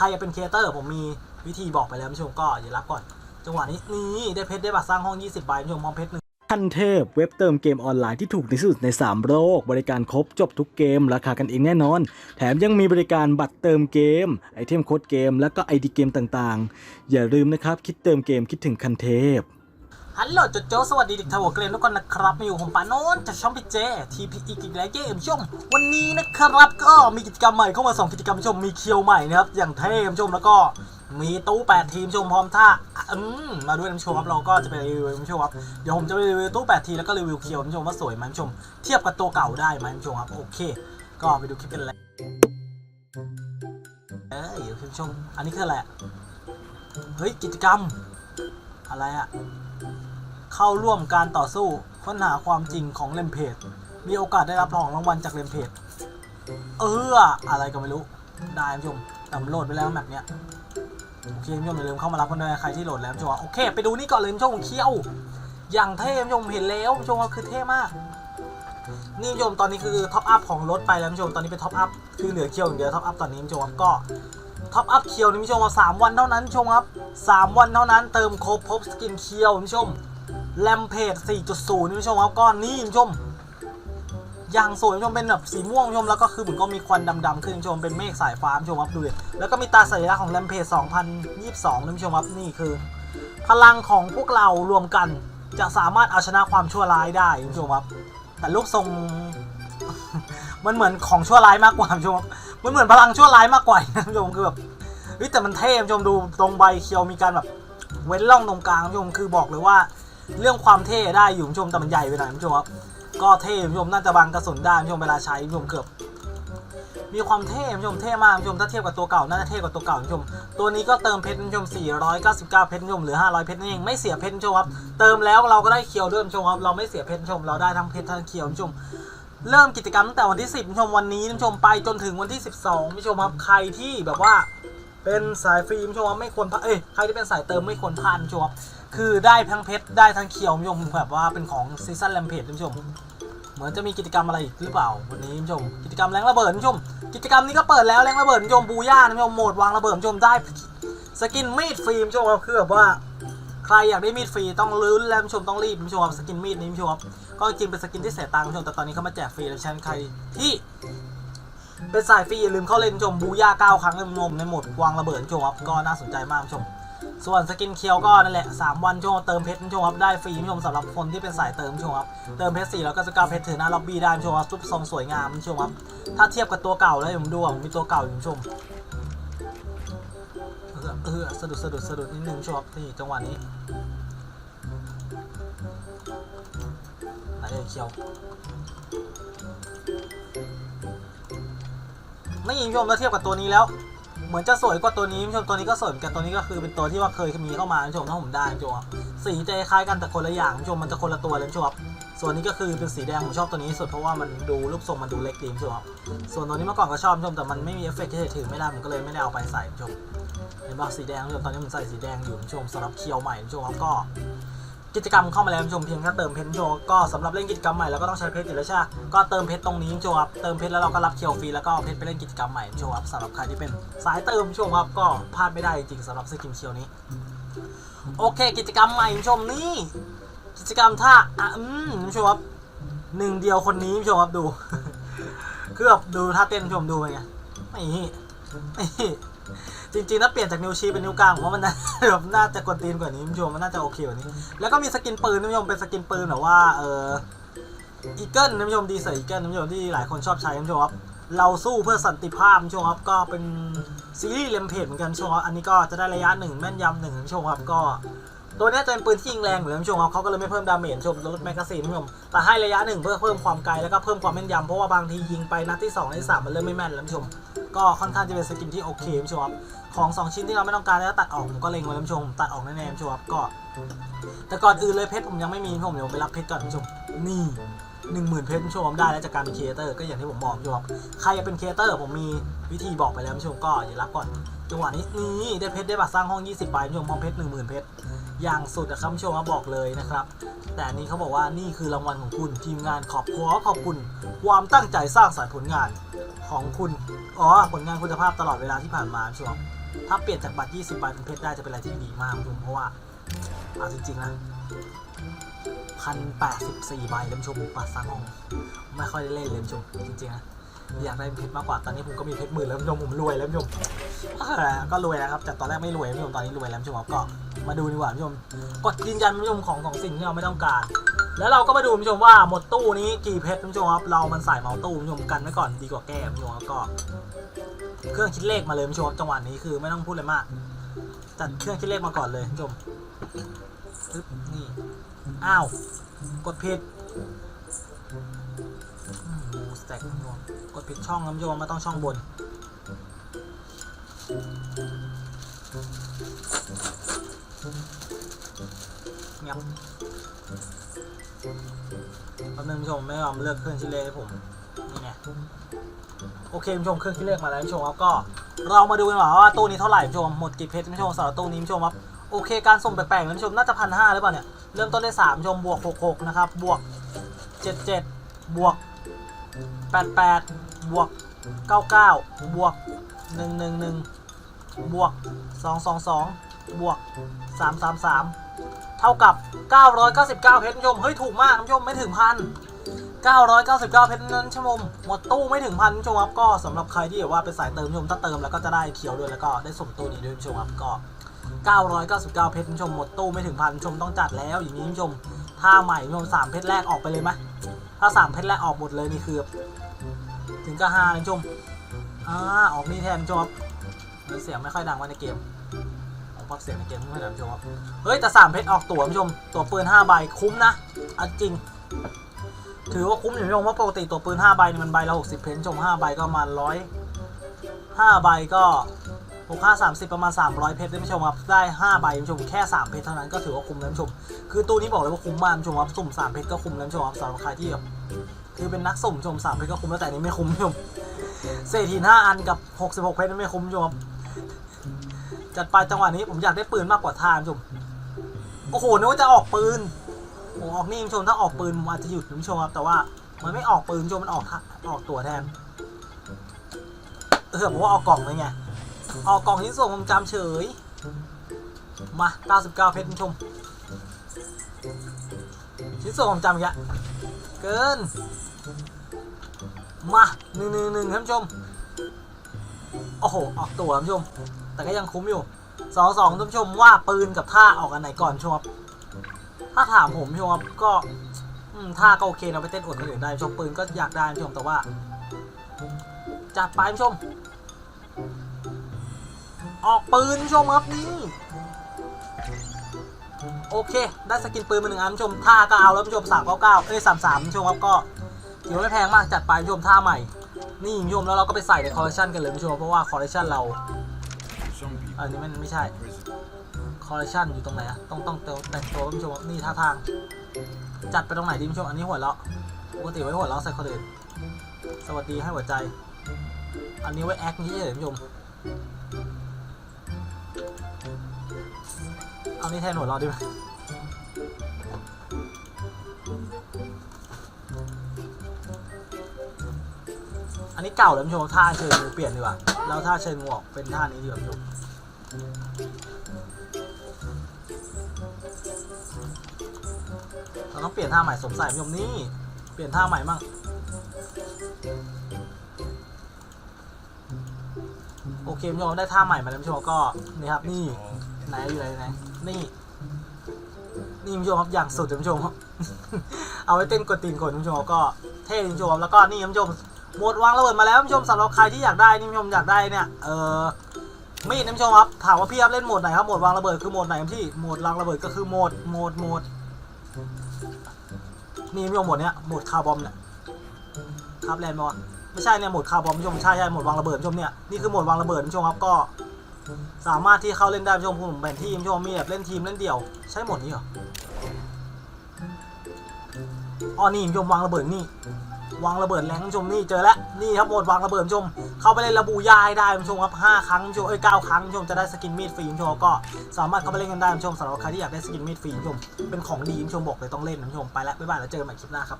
ใครจะเป็นครีเอเตอร์ผมมีวิธีบอกไปแล้วผู้ชมก็อย่ารับก่อน จังหวะนี้นี่ได้เพชรได้บัตรสร้างห้อง 20 ใบผู้ชมพร้อมเพชรหนึ่งขั้นเทพเว็บเติมเกมออนไลน์ที่ถูกที่สุดใน 3 โลก บริการครบจบทุกเกม ราคากันเองแน่นอน แถมยังมีบริการบัตรเติมเกม ไอเทมโค้ดเกม แล้วก็ไอดีเกมต่างๆ อย่าลืมนะครับ คิดเติมเกมคิดถึงคันเทพ ฮัลโหลโจโจสวัสดีเด็กทาวเกรนทุกคนนะครับมาอยู่ผมปาโนนจากช่องพีเจทีพีอีกแล้วเกมชมวันนี้นะครับก็มีกิจกรรมใหม่เข้ามาสองกิจกรรมชมมีเคียวใหม่นะครับอย่างเท่ชมแล้วก็มีตู้8ทีมชมพร้อมท่าอืมมาด้วยนะชมครับเราก็จะไปรีวิวนะชมครับเดี๋ยวผมจะไปรีวิวตู้8ทีแล้วก็รีวิวเคียวนะชมว่าสวยไหมนะชม เทียบกับตัวเก่าได้ไหมนะชมครับโอเค ก็ไปดูคลิปกันเลยเอ้ยเดี๋ยวคุณผู้ชมอันนี้คืออะไรเฮ้ยกิจกรรม อะไรอะ เข้าร่วมการต่อสู้ค้นหาความจริงของเลมเพจมีโอกาสได้รับของรางวัลจากเลมเพจเอออะไรก็ไม่รู้ ได้ผู้ชมแต่โหลดไปแล้วแมปเนี้ยโอเคผู้ชมอย่าลืมเข้ามารับกันด้วยใครที่โหลดแล้วผู้ชมโอเค ไปดูนี่ก่อนเลยผู้ชมเคี้ยว อย่างเท่ผู้ชมเห็นแล้วผู้ชมว่าคือเท่มากนี่ผู้ชมตอนนี้คือท็อปอัพของรถไปแล้วผู้ชมตอนนี้เป็นท็อปอัพคือเหลือเคียวอย่างเดียวท็อปอัพตอนนี้ผู้ชมก็ท็อปอัพเคียวนี่ผู้ชมว่าสามวันเท่านั้นผู้ชมครับสามวันเท่านั้นเติมครบพบสกินเคียวผู้ชม แลมเพจ4.0นี่ผู้ชมครับก้อนนี้คุณผู้ชมอย่างสวยคุณผู้ชมเป็นแบบสีม่วงคุณผู้ชมแล้วก็คือเหมือนก็มีควันดำๆขึ้นคุณผู้ชมเป็นเมฆสายฟ้าคุณผู้ชมครับดูดิแล้วก็มีตาสัญลักษณ์ของแลมเพจ2022นี่ผู้ชมครับนี่คือ พลังของพวกเรารวมกันจะสามารถเอาชนะความชั่วร้ายได้คุณผู้ชมครับ แต่ลูกทรงมันเหมือนของชั่วร้ายมากกว่าคุณผู้ชมมันเหมือนพลังชั่วร้ายมากกว่าคุณผู้ชมคือแบบเฮ้ยแต่มันเท่คุณผู้ชมดูตรงใบเคียวมีการแบบเว้นร่องตรงกลางคุณผู้ชมคือบอกเลยว่า เรื่องความเท่ได้อยู่ผู้ชมแต่มันใหญ่ไปหน่อยผู้ชมครับก็เท่ผู้ชมน่าจะบังกระสุนได้ผู้ชมเวลาใช้ผู้ชมเกือบมีความเท่ผู้ชมเท่มากผู้ชมถ้าเทียบกับตัวเก่าน่าจะเท่กว่าตัวเก่าผู้ชมตัวนี้ก็เติมเพชรผู้ชม 499 เพชรผู้ชมหลือ 500 เพชรนั่นเองไม่เสียเพชรผู้ชมครับเติมแล้วเราก็ได้เคียวด้วยผู้ชมครับเราไม่เสียเพชรผู้ชมเราได้ทั้งเพชรทั้งเคียวผู้ชมเริ่มกิจกรรมตั้งแต่วันที่ 10ผู้ชมวันนี้ผู้ชมไปจนถึงวันที่ 12ผู้ชมครับใครที่แบบว่าเป็นสายฟรีผู้ชมครับไม่ควรพลาดเอ้ยใครที่เป็นสายเติมไม่ควรพลาดผู้ชมครับ คือได้ทั้งเพชรได้ทั้งเคียวคุณผู้ชมแบบว่าเป็นของซีซันแลมเพจคุณผู้ชม เหมือนจะมีกิจกรรมอะไรอีกหรือเปล่าวันนี้คุณผู้ชม กิจกรรมแรงระเบิดคุณผู้ชม กิจกรรมนี้ก็เปิดแล้วแรงระเบิดคุณผู้ชมบูย่าคุณผู้ชมโหมดวางระเบิดคุณผู้ชมได้สกินมีดฟรีคุณผู้ชมครับคือแบบว่าใครอยากได้มีดฟรีต้องลุ้นแล้วคุณผู้ชมต้องรีบคุณผู้ชมครับสกินมีดนี้คุณผู้ชมครับก็จริงเป็นสกินที่เสียตังค์คุณผู้ชมแต่ตอนนี้เขามาแจกฟรีแล้วฉะนันใครที่เป็นสายฟรีอย่าลืมเข้าเล่นชมบูย่าเก้าครั้งในนมในหมดวางระเบิดคุณผู้ชมครับก็น่าสนใจมากชม ส่วนสกินเคียวก็นั่นแหละ 3 วันช่วงเติมเพชรคุณผู้ชมครับได้ฟรีคุณผู้ชมสำหรับคนที่เป็นสายเติมคุณผู้ชมครับเติมเพชรสี่แล้วก็จะกาเพชรถือหน้าล็อบบี้ได้คุณผู้ชมครับทุกทรงสวยงามคุณผู้ชมครับถ้าเทียบกับตัวเก่าแล้วผมดูผมมีตัวเก่าอยู่ชมเออเออสะดุดสะดุดสะดุดนิดนึงชมครับนี่จังหวะนี้ไหนเอ่ยเคียวไม่ยิงคุณผู้ชมแล้วเทียบกับตัวนี้แล้ว เหมือนจะสวยกว่าตัวนี้ผู้ชมตัวนี้ก็สวยเหมือนกันตัวนี้ก็คือเป็นตัวที่ว่าเคยมีเข้ามาผู้ชมถ้าผมได้คุณผู้ชมสีจะคล้ายกันแต่คนละอย่างผู้ชมมันจะคนละตัวเลยผู้ชมส่วนนี้ก็คือเป็นสีแดงผมชอบตัวนี้สุดเพราะว่ามันดูรูปทรงมันดูเล็กดีผู้ชมครับส่วนตัวนี้เมื่อก่อนก็ชอบผู้ชมแต่มันไม่มีเอฟเฟกต์ที่จะถือไม่ได้ผมก็เลยไม่ได้เอาไปใส่ผู้ชมเห็นป่ะสีแดงผู้ชมตอนนี้ผมใส่สีแดงอยู่ผู้ชมสำหรับเคียวใหม่ผู้ชมครับก็ กิจกรรมเข้ามาแล้วคุณผู้ชมเพียงแค่เติมเพชรคุณผู้ชมก็สำหรับเล่นกิจกรรมใหม่เราก็ต้องใช้เพชรอยู่แล้วใช่ไหมก็เติมเพชรตรงนี้คุณผู้ชมครับเติมเพชรแล้วเราก็รับเคียวฟรีแล้วก็เอาเพชรไปเล่นกิจกรรมใหม่คุณผู้ชมครับสำหรับใครที่เป็นสายเติมชมครับก็พลาดไม่ได้จริงๆสำหรับสกินเคียวนี้ โอเค กิจกรรมใหม่คุณผู้ชมนี่กิจกรรมท่าอะอืมชมครับหนึ่งเดียวคนนี้ชมครับดูคือแบบดูท่าเต้นคุณผู้ชมดูไปไงไม่ไม่ จริงๆถ้าเปลี่ยนจากนิ้วชี้เป็นนิ้วกลางผมว่ามันน่าแบบน่าจะกวนตีนกว่านี้คุณผู้ชมมันน่าจะโอเคกว่านี้ แล้วก็มีสกินปืนคุณผู้ชมเป็นสกินปืนแบบว่าเอออีเกิลคุณผู้ชมดีเซอร์อีเกิลคุณผู้ชมที่หลายคนชอบใช้คุณผู้ชมครับเราสู้เพื่อสันติภาพคุณผู้ชมครับก็เป็นซีรีส์เลมเพจเหมือนกันคุณผู้ชมครับอันนี้ก็จะได้ระยะหนึ่งแม่นยำหนึ่งคุณผู้ชมครับก็ตัวนี้จะเป็นปืนที่ยิงแรงเหมือนนคุณผู้ชมครับเขาก็เลยไม่เพิ่มดาเมจชมลดแมกกาซีนคุณผู้ชมแต่ให้ระยะหนึ่งเพื่อเพิ่มความไกลแล้วก็เพิ่มความแม่นยำเพราะว่าบางทียิงไปนัดที่สองนัดที่สามมันเริ่มไม่แม่นแล้วชม ก็ค่อนข้างจะเป็นสกินที่โอเคคุณผู้ชมครับของสองชิ้นที่เราไม่ต้องการแล้วตัดออกผมก็เล็งไว้คุณผู้ชมตัดออกแน่ๆผู้ชมครับก็ แต่ก่อนอื่นเลยเพชรผมยังไม่มีผมเดี๋ยวไปรับเพชรก่อนคุณผู้ชมนี่หนึ่งหมื่นเพชรคุณผู้ชมได้แล้วจากการเป็นครีเอเตอร์ก็อย่างที่ผมบอกผู้ชมครับใครจะเป็นครีเอเตอร์ผมมีวิธีบอกไปแล้วคุณผู้ชมก็อย่ารับก่อนจังหวะนี้นี่ได้เพชรได้บัตรสร้างห้อง 20ใบคุณผู้ชมพร้อมเพชรหนึ่งหมื่นเพชร อย่างสุดนะครับผู้ชมครับอกเลยนะครับ แต่อันนี้เขาบอกว่านี่คือรางวัลของคุณทีมงานขอบขอขอบคุณ ความตั้งใจสร้างสรรค์ผลงานของคุณอ๋อผลงานคุณภาพตลอดเวลาที่ผ่านมาผู้ชมถ้าเปลี่ยนจากบัตร 20ใบเป็นเพชรได้จะเป็นอะไรที่ดีมากคุณผู้ชมเพราะว่าเอาจริงๆนะพันแปดสิบสี่ใบเลยคุณผู้ชมปัดสังองไม่ค่อยได้เล่นเลยคุณผู้ชมจริงๆนะ อยากได้เพชรมากกว่าตอนนี้ผมก็มีเพชรหมื่นแล้วคุณผู้ชมผมรวยแล้วคุณผู้ชมก็รวยแล้วครับจากตอนแรกไม่รวยคุณผู้ชมตอนนี้รวยแล้วคุณผู้ชมก็มาดูดีกว่าคุณผู้ชมกดยืนยันคุณผู้ชมของของสิ่งที่เราไม่ต้องการ แล้วเราก็มาดูคุณผู้ชมว่าหมดตู้นี้กี่เพชรคุณผู้ชมครับเรามันใส่เมาตู้คุณผู้ชมกันไว้ก่อนดีกว่าแก้คุณผู้ชมครับก็ เครื่องคิดเลขมาเลยคุณผู้ชมครับจังหวะนี้คือไม่ต้องพูดเลยมากจัดเครื่องคิดเลขมาก่อนเลยคุณผู้ชมนี่อ้าวกดผิด หมูสแต็กคุณผู้ชมกดผิดช่องนะคุณผู้ชมมาต้องช่องบนเงียบแป๊บนึงผู้ชมไม่ยอมเลือกเครื่องคิดเลขให้ผม นี่ไงโอเคคุณผู้ชมเครื่องคิดเลขมาแล้วคุณผู้ชมครับก็เรามาดูกันว่าว่าตู้นี้เท่าไหร่คุณผู้ชมหมดกี่เพชรคุณผู้ชมสำหรับตู้นี้คุณผู้ชมครับโอเคการส่งแปลกๆคุณผู้ชมน่าจะพันห้าหรือเปล่าเนี่ยเริ่มต้นได้สามคุณผู้ชมบวกหกหกนะครับบวกเจ็ดเจ็ดบวก แปดแปดบวกเก้าเก้าบวกหนึ่งหนึ่งหนึ่งบวกสองสองสองบวกสามสามสามเท่ากับ 999 เพชรคุณผู้ชม เฮ้ย ถูกมากคุณผู้ชมไม่ถึงพัน999 เพชรนั้นชั่วโมงหมดตู้ไม่ถึงพันชมครับก็สำหรับใครที่แบบว่าเป็นสายเติมผู้ชมถ้าเติมแล้วก็จะได้เขียวด้วยแล้วก็ได้สมตู้นี้ด้วยชมครับก็ 999 เพชรผู้ชมหมดตู้ไม่ถึงพันชมต้องจัดแล้วอย่างนี้ผู้ชม ถ้าใหม่ผู้ชมสามเพชรแรกออกไปเลยไหมถ้าสามเพชรแรกออกหมดเลยนี่คือ ถึงก็ห้าเลยชมอ่าออกนี่แทนผู้ชมครับเสียงไม่ค่อยดังว่าในเกมออกพักเสียงในเกมไม่ค่อยดังชมเฮ้ยแต่สามเพชรออกตั๋วผู้ชมตั๋วปืนห้าใบคุ้มนะเอาจริง ถือว่าคุ้มอยู่พี่ชมเพราะปกติตัวปืน5ใบนี่มันใบละ60เพนชม5ใบก็มาร้อย5ใบก็ 6 5 30 ประมาณ 300 เพชรท่านผู้ชมครับ ได้ 5 ใบท่านผู้ชมแค่ 3 เพชรเท่านั้นก็ถือว่าคุ้มแล้วท่านผู้ชม คือตู้นี้บอกเลยว่าคุ้มมากท่านผู้ชมครับสุ่ม 3 เพชรก็คุ้มแล้วท่านผู้ชมครับสำหรับใครที่แบบคือเป็นนักสุ่มชม 3 เพชรก็คุ้มแล้วแต่นี้ไม่คุ้มท่านผู้ชมเศษหิน5อันกับ 66 เพชรไม่คุ้มท่านผู้ชมครับจัดไปจังหวะนี้ผมอยากได้ปืนมากกว่าท่านผู้ชมโอ้โหนึกว่าจะออกปืนโอ้ออกนี่คุณผู้ชมถ้าออกปืนผมอาจจะหยุดคุณผู้ชมครับแต่ว่ามันไม่ออกปืนคุณผู้ชมมันออกออกตัวแทนเออผมว่าออกกล่องเลยไง ออกกล่องชิ้นส่วนผมจำเฉย มา 99 เพชรคุณชม ชิ้นส่วนผมจำอีกแล้วเกิน มาหนึ่งหนึ่งหนึ่งท่านผู้ชม โอ้โห ออกตัวท่านผู้ชม แต่ก็ยังคุ้มอยู่สองสองท่านผู้ชมว่าปืนกับท่าออกอันไหนก่อนชมครับถ้าถามผมพี่ชมครับก็ท่าก็โอเคเราไปเต้นอดคนอื่นได้ชมปืนก็อยากได้ชมแต่ว่าจัดไปพี่ชม ออกปืนชมครับนี่โอเค ได้สกินปืนมาหนึ่งอันชมท่าก็เอาแล้วพี่ชมสามเก้าเก้าเอ้ยสามสามพี่ชมครับก็ถือว่าไม่แพงมากจัดไปพี่ชมท่าใหม่ นี่พี่ชมแล้วเราก็ไปใส่ในคอลเลคชันกันเลยพี่ชมเพราะว่าคอลเลคชันเราอันนี้มันไม่ใช่คอลเลคชันอยู่ตรงไหนอะต้องต้องเติมแต่งตัวผู้ชมนี่ท่าทาง จัดไปตรงไหนดีผู้ชมอันนี้หัวเราะปกติไว้หัวเราะใส่คนอื่นสวัสดีให้หัวใจ อันนี้ไว้แอคนี่เฉยผู้ชม เอานี่แทนหัวเราะดีไหมอันนี้เก่าแล้วพี่ชมท่าเชิญงูเปลี่ยนดีกว่าแล้วท่าเชิญงูออกเป็นท่านี้ดีกว่าพี่ชมเราต้องเปลี่ยนท่าใหม่สมใส่พี่ชมนี่เปลี่ยนท่าใหม่มั่ง โอเคพี่ชมได้ท่าใหม่มาแล้วพี่ชมก็นี่ครับนี่ไหนอยู่ไหนไหนนี่นี่พี่ชมครับอย่างสุดเลยพี่ชมครับเอาไว้เต้นกดตีนคนพี่ชมก็เท่พี่ชมแล้วก็นี่พี่ชมหมดวางระเบิดมาแล้วพี่ชมสำหรับใครที่อยากได้นี่พี่ชมอยากได้เนี่ยเออมีดนะพี่ชมครับถามว่าพี่ครับเล่นโหมดไหนครับโหมดวางระเบิดคือโหมดไหนครับพี่โหมดวางระเบิดก็คือโหมดโหมดโหมดนี่พี่ชมโหมดเนี้ยโหมดคาร์บอมเนี่ยคร์บแลนด์มาวะ ไม่ใช่เนี่ยโหมดคาร์บอมพี่ชมใช่ใช่โหมดวางระเบิดพี่ชมเนี่ยนี่คือโหมดวางระเบิดพี่ชมครับก็สามารถที่เข้าเล่นได้พี่ชมผมแบ่งทีมพี่ชมมีแบบเล่นทีมเล่นเดี่ยว ใช่โหมดนี้เหรออ๋อนี่พี่ชมวางระเบิดนี่วางระเบิดแรงพี่ชมนี่เจอแล้วนี่ครับโหมดวางระเบิดพี่ชมเข้าไปเล่นระบูยายได้พี่ชมครับห้าครั้งพี่ชมเอ้ยเก้าครั้งพี่ชมจะได้สกินมีดฟรีพี่ชมก็สามารถเข้าไปเล่นกันได้พี่ชมสำหรับใครที่อยากได้สกินมีดฟรีพี่ชมเป็นของดีพี่ชมบอกเลยต้องเล่นนะพี่ชมไปแล้วบ๊ายบายแล้วเจอกันใหม่คลิปหน้าครับ